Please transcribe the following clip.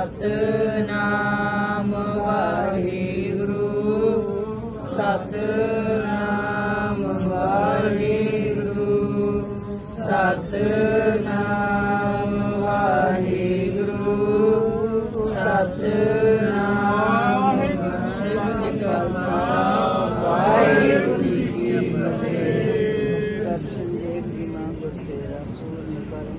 ਸਤਨਾਮ ਵਾਹਿਗੁਰੂ ਸਤਨਾਮ ਵਾਹਿਗੁਰੂ ਸਤਨਾਮ ਵਾਹਿਗੁਰੂ ਸਤਨਾਮ ਵਾਹਿਗੁਰੂ ਜੀ ਕਾ ਖਾਲਸਾ ਵਾਹਿਗੁਰੂ ਜੀ ਕੀ ਫਤਿਹ ਦਰਸ਼ਨ ਦੇਖ ਜੀ ਮਾਂ ਗੁਰਤੇਰਾ ਸੂਰ ਨਿਪਰਮ